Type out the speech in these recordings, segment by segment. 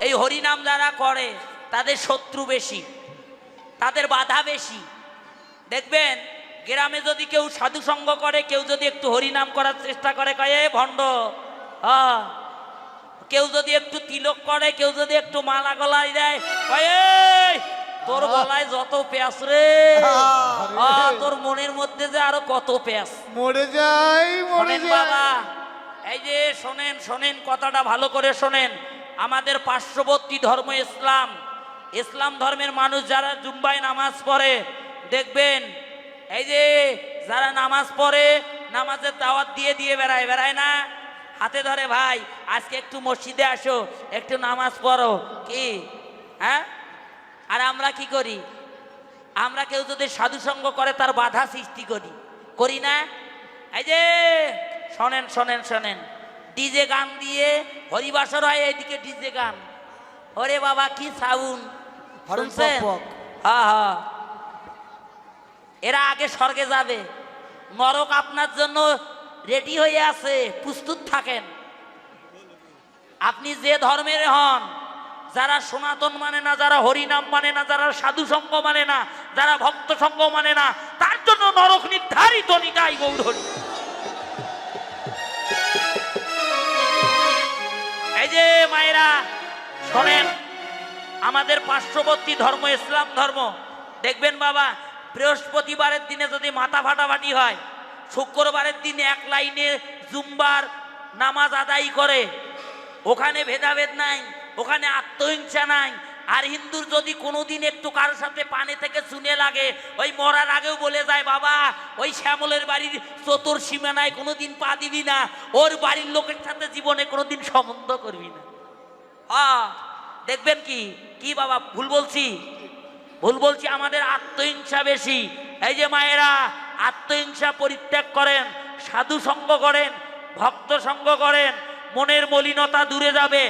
এই হরিনাম যারা করে তাদের শত্রু বেশি তাদের বাধা বেশি। দেখবেন গ্রামে যদি কেউ সাধু সঙ্গ করে কেউ যদি একটু হরিনাম করার চেষ্টা করে কয়ে ভণ্ড কেউ যদি একটু তিলক করে কেউ যদি একটু মালা গলায় দেয় কয়ে তোর গলায় যত পেঁয়াজ রে তোর মনের মধ্যে যে আরও কত পেঁয়াজ মরে যাই মরে বাবা এই যে শোনেন শোনেন, কথাটা ভালো করে শোনেন। আমাদের পার্শ্ববর্তী ধর্ম ইসলাম। ইসলাম ধর্মের মানুষ যারা জুম্বাই নামাজ পড়ে, দেখবেন, এই যে যারা নামাজ পড়ে, নামাজের দাওয়াত দিয়ে দিয়ে বেড়ায় বেড়ায় না? হাতে ধরে, ভাই, আজকে একটু মসজিদে আসো, একটু নামাজ পড়ো। কি? হ্যাঁ? আর আমরা কি করি? আমরা কেউ যদি সাধুসঙ্গ করে, তার বাধা সৃষ্টি করি। করি না? এই যে শোনেন শোনেন শোনেন। ডিজে গান দিয়ে হরিবাসর হয় এইদিকে ডিজে গান। ওরে বাবা কি সাউন শুনছেন। হ্যাঁ হ্যাঁ এরা আগে স্বর্গে যাবে। নরক আপনার জন্য রেডি হয়ে আছে প্রস্তুত থাকেন। আপনি যে ধর্মের হন যারা সনাতন মানে না যারা হরিনাম মানে না যারা সাধু সঙ্গ মানে না যারা ভক্ত সঙ্গ মানে না তার জন্য নরক নির্ধারিত নিতাই গৌরহরি। যে মায়েরা, শোনেন, আমাদের পার্শ্ববর্তী ধর্ম ইসলাম ধর্ম। দেখবেন বাবা, বৃহস্পতিবারের দিনে যদি মাথা ফাটাফাটি হয়, শুক্রবারের দিনে এক লাইনে জুম্বার নামাজ আদায় করে, ওখানে ভেদাভেদ নাই, ওখানে আত্মহিংসা নাই আর হিন্দুর যদি কোনোদিন একটু কারোর সাথে পানি থেকে শুনে লাগে, ওই মরার আগেও বলে যায়, বাবা, ওই শ্যামলের বাড়ির চতুর সীমানায় কোনোদিন পা দিবি না, ওর বাড়ির লোকের সাথে জীবনে কোনোদিন সম্বন্ধ করবি না। দেখবেন কি কি বাবা, ভুল বলছি? ভুল বলছি, আমাদের আত্মহিংসা বেশি। এই যে মায়েরা, আত্মহিংসা পরিত্যাগ করেন সাধু সঙ্গ করেন ভক্ত সঙ্গ করেন মনের মলিনতা দূরে যাবে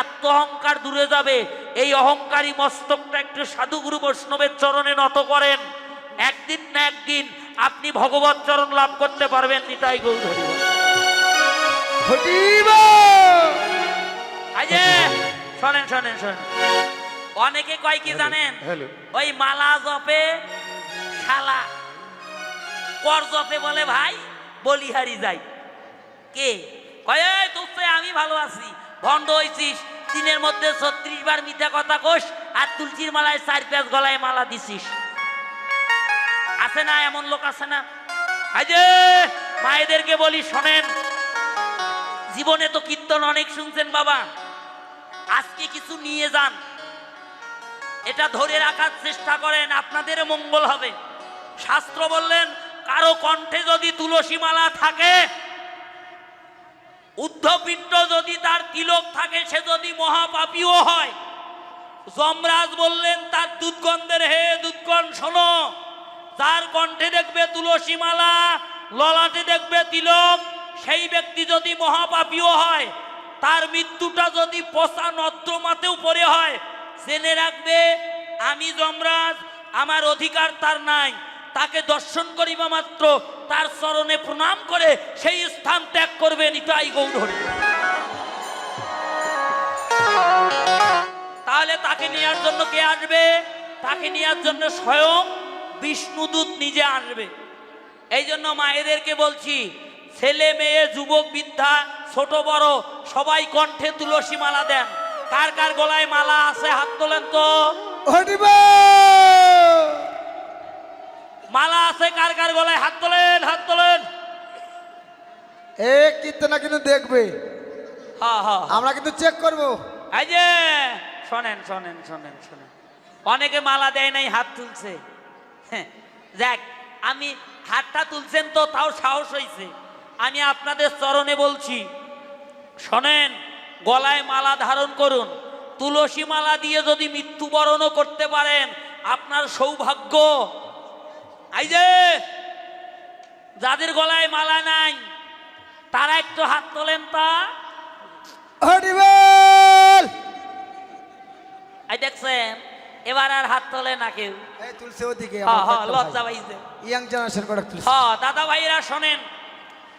আত্ম অহংকার দূরে যাবে। এই অহংকারী মস্তকটা একটু সাধুগুরু বৈষ্ণবের চরণে নত করেন। একদিন না একদিন আপনি ভগবত চরণ লাভ করতে পারবেন নিতাই গৌধরী ঘটিবা। শোনেন শোনেন শোনেন। অনেকে কয় কি জানেন? ওই মালা জপে শালা কর জপে বলে ভাই বলিহারি যাই। কে? আমি ভালো আছি। ভণ্ড হইছিস, দিনের মধ্যে ছত্রিশ বার মিথ্যা কথা কোষ আর তুলসির মালায় চার পেঁচ গলায় মালা দিছিস। আছে না এমন লোক আছে না? মায়েদেরকে বলি, শোনেন, জীবনে তো কীর্তন অনেক শুনছেন বাবা। আজকে কিছু নিয়ে যান। এটা ধরে রাখার চেষ্টা করেন, আপনাদের মঙ্গল হবে। শাস্ত্র বললেন, কারও কণ্ঠে যদি তুলসী মালা থাকে উদ্ধপিণ্ড যদি তার তিলক থাকে, সে যদি মহাপাপীও হয়। যমরাজ বললেন, তার দুধগন্ধের হে দুধগণ, শোনো। যার কণ্ঠে দেখবে তুলসী মালা, ললাটে দেখবে তিলক, সেই ব্যক্তি যদি মহাপাপীও হয়, তার মৃত্যুটা যদি পচা নদ্রমাতেও পড়ে হয়, জেনে রাখবে, আমি যমরাজ, আমার অধিকার তার নাই। তাকে দর্শন করিবা মাত্র, তার চরণে প্রণাম করে সেই স্থান ত্যাগ করবে নিতাই গৌরহরি। তাহলে তাকে নেওয়ার জন্য কে আসবে? তাকে নেওয়ার জন্য স্বয়ং বিষ্ণুদূত নিজে আসবে। এই জন্য মায়েদেরকে বলছি, ছেলে, মেয়ে, যুবক, বৃদ্ধা, ছোট, বড়, সবাই কণ্ঠে তুলসী মালা দেন। কার কার গলায় মালা আছে হাত তোলেন তো? মালা আছে কার কার গলায়? হাত তোলেন হাত তোলেন। এ কীর্তনা কিন্তু দেখবে। হ্যাঁ হ্যাঁ আমরা কিন্তু চেক করব। এই যে শোনেন শোনেন শোনেন শোনেন। অনেকে মালা দেয় নাই হাত তুলছে। হ্যাঁ, যাক আমি হাতটা তুলছেন তো তাও সাহস হয়েছে আমি আপনাদের চরণে বলছি শোনেন গলায় মালা ধারণ করুন। তুলসী মালা দিয়ে যদি মৃত্যুবরণও করতে পারেন আপনার সৌভাগ্য এই যে যাদের গলায় মালা নাই তারা একটু হাত তোলেন তা এই দেখছেন এবার আর হাত তোলে না কেউ। ওদিকে হ্যাঁ হ্যাঁ লজ্জা পাইছে। ইয়াং জেনারেশন করে তুলসে হ্যাঁ দাদা ভাইরা শোনেন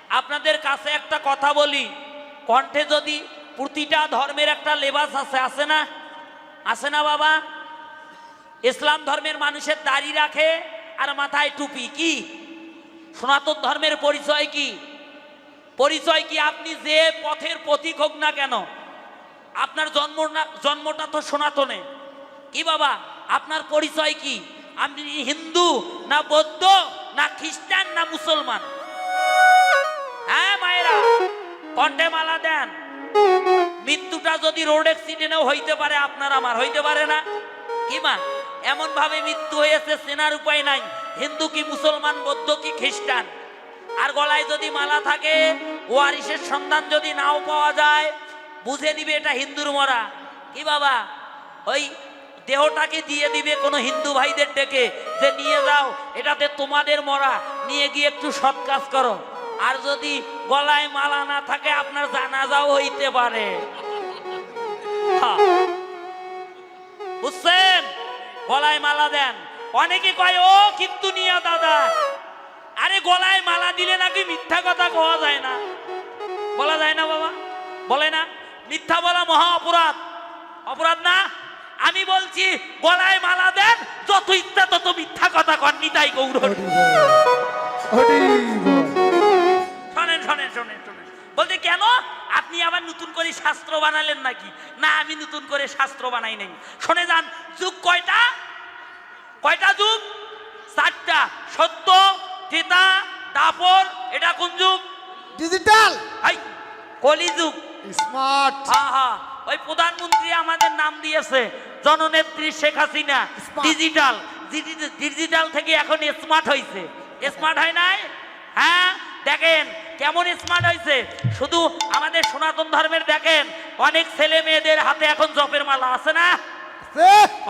আপনাদের কাছে একটা কথা বলি। কণ্ঠে যদি প্রতিটা ধর্মের একটা লেবাস আছে আছে না? আছে না বাবা? ইসলাম ধর্মের মানুষের দাড়ি রাখে আর মাথায় টুপি, কি? সনাতন ধর্মের পরিচয় কি? পরিচয় কি আপনি যে পথের প্রতীক হোক না কেন? আপনার জন্ম জন্মটা তো সনাতনে। কি বাবা? আপনার পরিচয় কি? আপনি হিন্দু না বৌদ্ধ না খ্রিস্টান না মুসলমান? হ্যাঁ মায়েরা, কণ্ঠে মালা দেন। মৃত্যুটা যদি রোড অ্যাক্সিডেন্টেও হইতে পারে, আপনার আমার হইতে পারে না। কি মা? এমন ভাবে মৃত্যু হয়েছে চেনার উপায় নাই। হিন্দু কি মুসলমান, বৌদ্ধ কি খ্রিস্টান? আর গলায় যদি মালা থাকে, ওয়ারিসের সন্ধান যদি নাও পাওয়া যায়, বুঝে দিবে এটা হিন্দুর মরা। কি বাবা? ওই দেহটাকে দিয়ে দিবে কোনো হিন্দু ভাইদের ডেকে, যে নিয়ে যাও, এটাতে তোমাদের মরা, নিয়ে গিয়ে একটু সৎ কাজ করো। আর যদি গলায় মালা না থাকে, আপনার জানাজাও হইতে পারে। বুঝছেন? গলায় মালা দেন। অনেকে কয় ও কিন্তু নিয়ে দাদা। আরে গলায় মালা দিলে নাকি মিথ্যা কথা কওয়া যায় না? বলা যায় না বাবা? বলে না? মিথ্যা বলা মহা অপরাধ। অপরাধ না? আমি বলছি গলায় মালা দেন যত ইচ্ছা তত মিথ্যা কথা কন নিতাই গৌর শোনেন বলতে কেন? আপনি আবার নতুন করে শাস্ত্র বানালেন নাকি? না আমি নতুন করে শাস্ত্র বানাই নাই। শোনে যান যুগ কয়টা? কয়টা যুগ? চারটা। সত্য ত্রেতা দাপর এটা কোন যুগ? ডিজিটাল হাই কলিযুগ। স্মার্ট হ্যাঁ হ্যাঁ ওই প্রধানমন্ত্রী আমাদের নাম দিয়েছে জননেত্রী শেখ হাসিনা। ডিজিটাল ডিজিটাল থেকে এখন স্মার্ট হয়েছে স্মার্ট হয় নাই? হ্যাঁ? দেখেন কেমন স্মার্ট হয়েছে শুধু আমাদের সনাতন ধর্মের দেখেন অনেক ছেলে মেয়েদের হাতে এখন জপের মালা আছে না?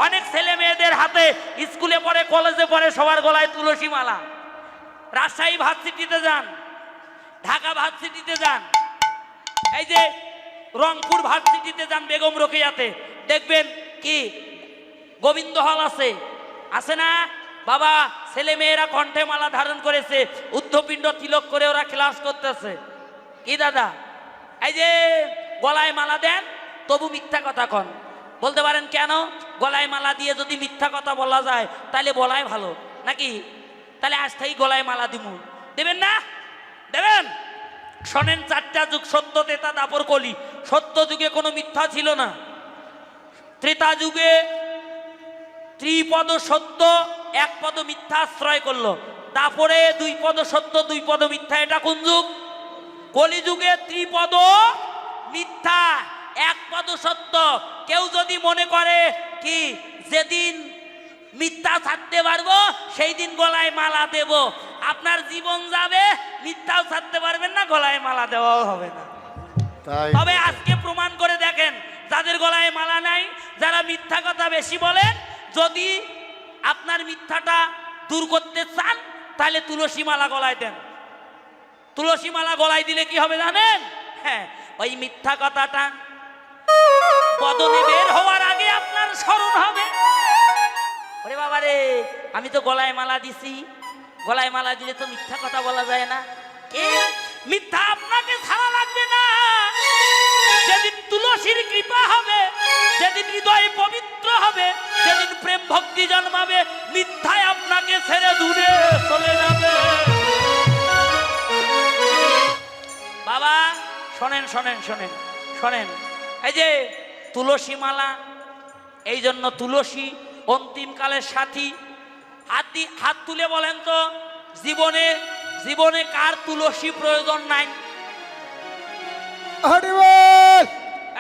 অনেক ছেলে মেয়েদের হাতে স্কুলে পড়ে, কলেজে পড়ে, সবার গলায় তুলসী মালা। রাজশাহী ভার্সিটিতে যান, ঢাকা ভার্সিটিতে যান, এই যে রংপুর ভার্সিটিতে যান বেগম রোকেয়াতে, দেখবেন কি গোবিন্দ হল আছে। আছে না? বাবা, ছেলে মেয়েরা কণ্ঠে মালা ধারণ করেছে, উদ্ধপিণ্ড তিলক করে ওরা ক্লাস করতেছে। কি দাদা? এই যে গলায় মালা দেন, তবু মিথ্যা কথা কন। বলতে পারেন, কেন? গলায় মালা দিয়ে যদি মিথ্যা কথা বলা যায় তাহলে বলাই ভালো, নাকি? তাহলে আজ থেকে গলায় মালা দিমু। দেবেন না? দেবেন? শোনেন, চারটা যুগ সত্য, তেতা দাপর কলি। সত্য যুগে কোনো মিথ্যা ছিল না। ত্রেতা যুগে ত্রিপদ সত্য, এক পদ মিথ্যা আশ্রয় করল। তারপরে দুই পদ সত্য, দুই পদ মিথ্যা, এটা কোন যুগ? কলিযুগে ত্রিপদ মিথ্যা। এক পদ সত্য। কেউ যদি মনে করে কি যেদিন মিথ্যা ছাড়তে পারব সেই দিন গলায় মালা দেব। আপনার জীবন যাবে মিথ্যাও ছাড়তে পারবেন না গলায় মালা দেওয়াও হবে না। তবে আজকে প্রমাণ করে দেখেন যাদের গলায় মালা নাই যারা মিথ্যা কথা বেশি বলেন যদি আপনার মিথ্যাটা দূর করতে চান তাহলে তুলসী মালা গলায় দেন। তুলসী মালা গলায় দিলে কি হবে জানেন? হ্যাঁ ওই মিথ্যা কথাটা বদলে বের হওয়ার আগে আপনার স্মরণ হবে। ওরে বাবা রে আমি তো গলায় মালা দিছি। গলায় মালা দিলে তো মিথ্যা কথা বলা যায় না। কি মিথ্যা আপনাকে ছাড়া লাগবে না। যেদিন তুলসীর কৃপা হবে, যেদিন হৃদয় পবিত্র হবে, যেদিন প্রেম ভক্তি জন্মাবে, মিথ্যায় আপনাকে ছেড়ে দূরে চলে যাবে। বাবা, শোনেন শোনেন শোনেন শোনেন। এই যে তুলসী মালা এই জন্য তুলসী অন্তিমকালের সাথী। হাত দি হাত তুলে বলেন তো জীবনে জীবনে কার তুলসী প্রয়োজন নাই?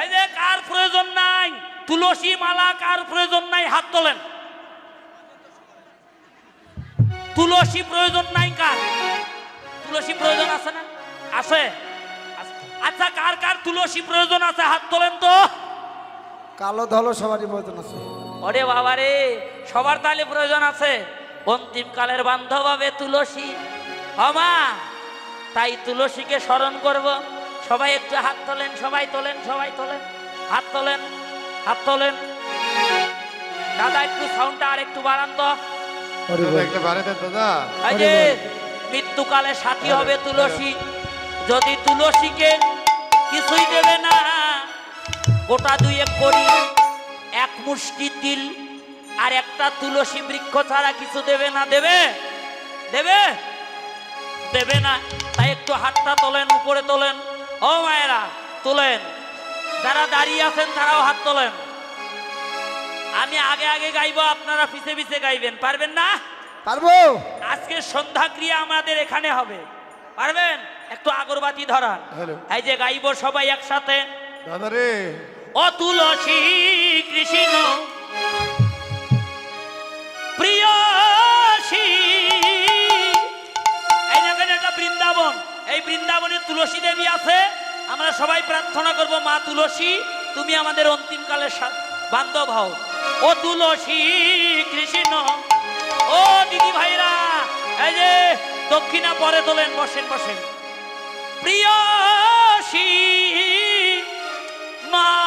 এই যে কার প্রয়োজন নাই? তুলসী মালা কার প্রয়োজন নাই? হাত তোলেন। তুলসী প্রয়োজন নাই কার? তুলসী প্রয়োজন আছে না? আছে। আচ্ছা কার কার তুলসী প্রয়োজন আছে? হাত তোলেন তো। কালো ধলো সবারই প্রয়োজন আছে। ওরে বাবা রে সবার তাহলে প্রয়োজন আছে। অন্তিম কালের বান্ধব হবে তুলসী। হমা তাই তুলসীকে স্মরণ করব। সবাই একটু হাত তোলেন সবাই তোলেন সবাই তোলেন। হাত তোলেন হাত তোলেন। দাদা একটু সাউন্ডটা আর একটু বাড়ান তো। একটা দাদা। মৃত্যুকালে সাথী হবে তুলসী। যদি তুলসীকে কিছুই দেবে না গোটা দুয়েক করি এক মুষ্টি তিল আর একটা তুলসী বৃক্ষ ছাড়া কিছু দেবে না দেবে? দেবে? দেবে না। তাই একটু হাতটা তোলেন উপরে তোলেন। ও মায়েরা তোলেন। যারা দাঁড়িয়ে আছেন তারাও হাত তোলেন। আমি আগে আগে গাইবো আপনারা পিছে পিছে গাইবেন। পারবেন না? পারব। আজকে সন্ধ্যা ক্রিয়া আমাদের এখানে হবে। পারবেন? একটু আগরবাতি ধরান। এই যে গাইবো সবাই একসাথে। দাদা রে। ও তুলসী কৃষ্ণ বৃন্দাবন। এই বৃন্দাবনে তুলসী দেবী আছে। আমরা সবাই প্রার্থনা করব, মা তুলসী, তুমি আমাদের বান্ধব হও। ও তুলসী কৃষ্ণ। ও দিদি ভাইরা, এই যে দক্ষিণা পরে তোলেন, বসেন বসেন। প্রিয়সী নাম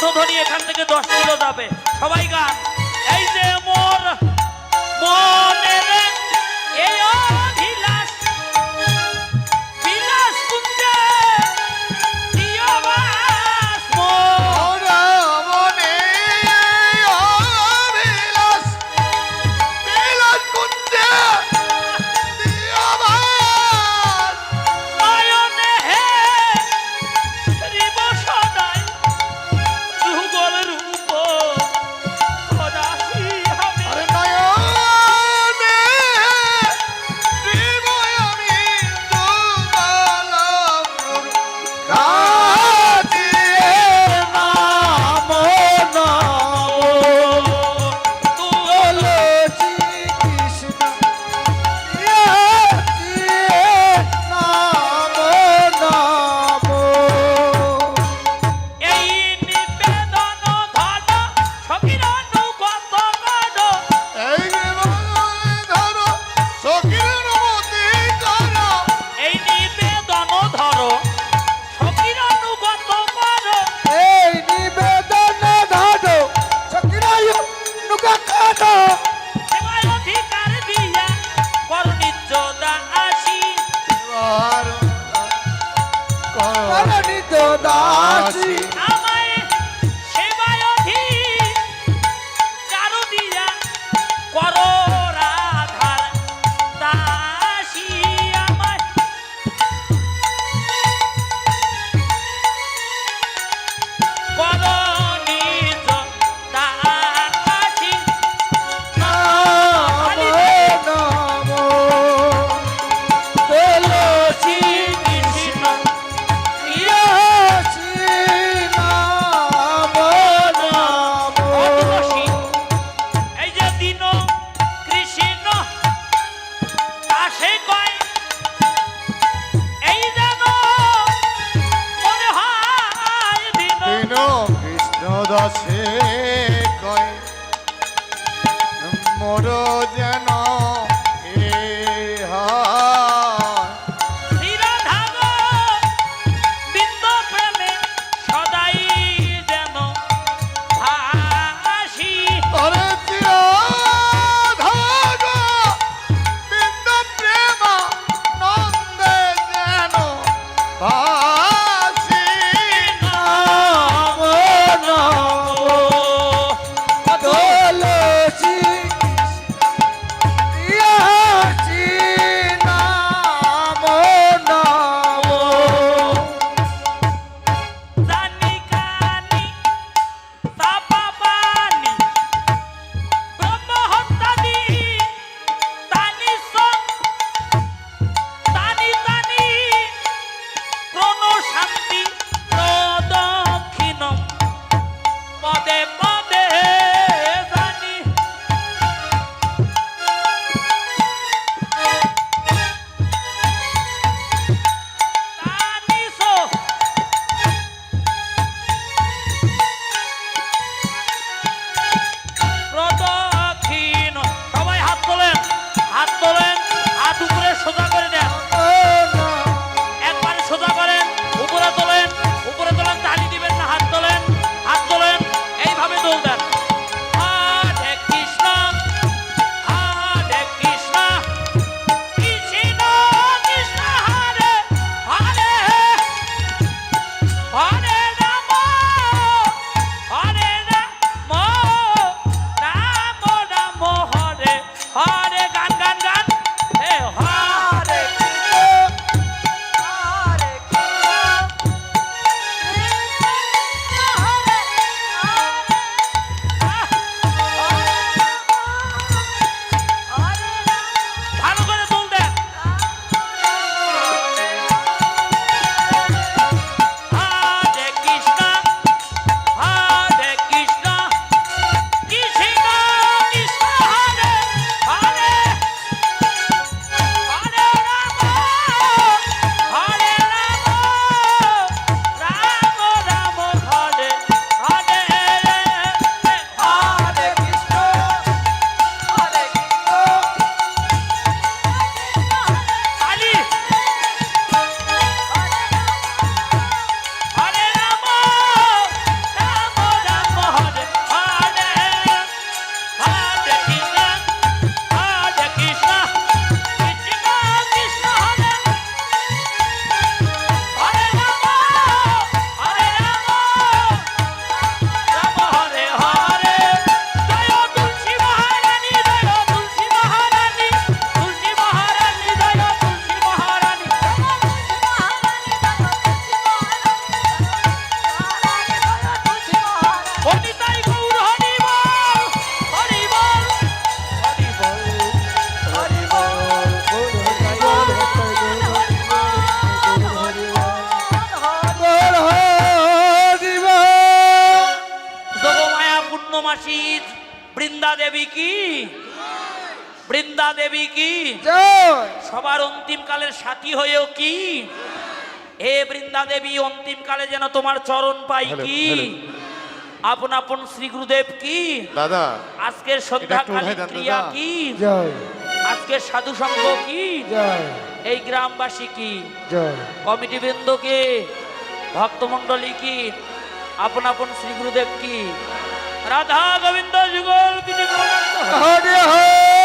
কণ্ঠধ্বনি এখান থেকে দশ কিলো যাবে। সবাই গান। ব্রহ্মমাসিদ বৃন্দা দেবী কি? বৃন্দা দেবী কি? সবার অন্তিম কালের সাথী হয়েও কি? হে বৃন্দা দেবী অন্তিম কালে যেন তোমার চরণ পাই কি? আপন আপন শ্রী গুরুদেব কি? দাদা আজকের সন্ধ্যাকালীন ক্রিয়া কি? আজকের সাধু সংঘ কি? এই গ্রামবাসী কি? কমিটি বৃন্দ কে ভক্তমন্ডলী কি? আপন আপন শ্রী গুরুদেব কি? राधा गोविंद जुगल हरे हरे